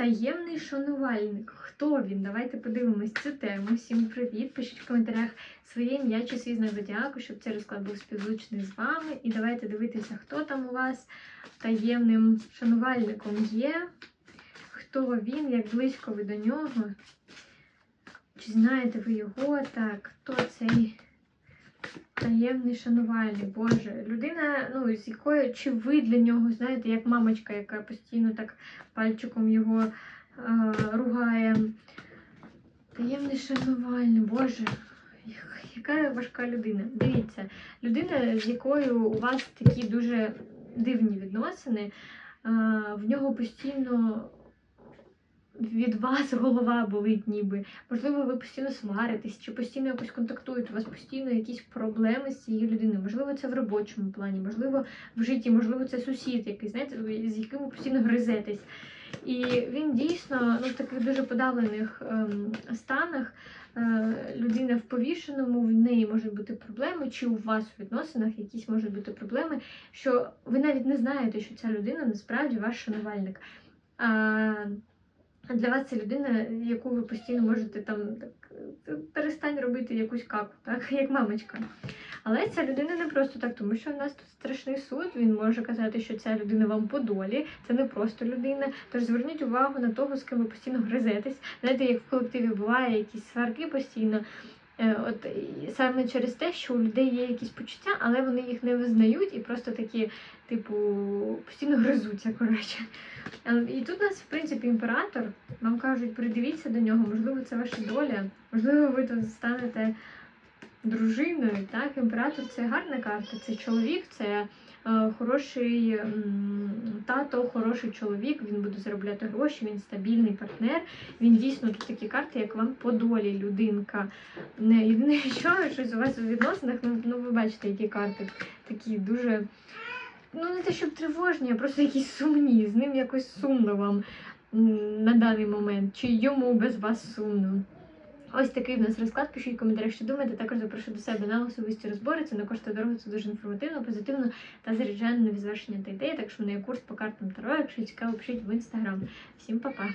Таємний шанувальник. Хто він? Давайте подивимось цю тему. Всім привіт! Пишіть в коментарях своє ім'я чи свій знак зодіаку, щоб цей розклад був співзвучний з вами. І давайте дивитися, хто там у вас таємним шанувальником є. Хто він, як близько ви до нього? Чи знаєте ви його? Так, хто цей таємний шанувальник? Боже, людина, ну, з якою, чи ви для нього, знаєте, як мамочка, яка постійно так пальчиком його е, ругає. Таємний шанувальник, Боже, яка важка людина. Дивіться, людина, з якою у вас такі дуже дивні відносини, е, в нього постійно від вас голова болить ніби. Можливо, ви постійно сваритесь, чи постійно якось контактуєте, у вас постійно якісь проблеми з цією людиною. Можливо, це в робочому плані, можливо, в житті, можливо, це сусід якийсь, знаєте, з яким ви постійно гризетесь. І він дійсно ну, в таких дуже подавлених ем, станах. Е, людина в повішеному, в неї можуть бути проблеми, чи у вас в відносинах якісь можуть бути проблеми, що ви навіть не знаєте, що ця людина насправді ваш шанувальник. А для вас це людина, яку ви постійно можете там так перестань робити якусь каку, так як мамочка. Але ця людина не просто так, тому що в нас тут страшний суд. Він може казати, що ця людина вам по долі, це не просто людина. Тож зверніть увагу на того, з ким ви постійно гризетесь. Знаєте, як в колективі буває якісь сварки постійно. Е, От саме через те, що у людей є якісь почуття, але вони їх не визнають і просто такі, типу, постійно гризуться. Коротше. Е, І тут у нас, в принципі, імператор. Вам кажуть, придивіться до нього, можливо, це ваша доля, можливо, ви тут станете дружиною. Так, імператор це гарна карта, це чоловік, це е, хороший м, тато, хороший чоловік. Він буде заробляти гроші, він стабільний партнер. Він дійсно тут такі карти, як вам по долі людинка. Не єдине, що щось у вас у відносинах, ну, ну ви бачите, які карти такі дуже. Ну, не те, щоб тривожні, а просто якісь сумні. З ним якось сумно вам на даний момент, чи йому без вас сумно. Ось такий в нас розклад. Пишіть в коментарях, що думаєте. Також запрошую до себе на особисті розбори. Це не коштує дорого, це дуже інформативно, позитивно та заряджає на звершення та ідеї. Так що в неї курс по картам Таро. Якщо цікаво, пишіть в інстаграм. Всім па-па!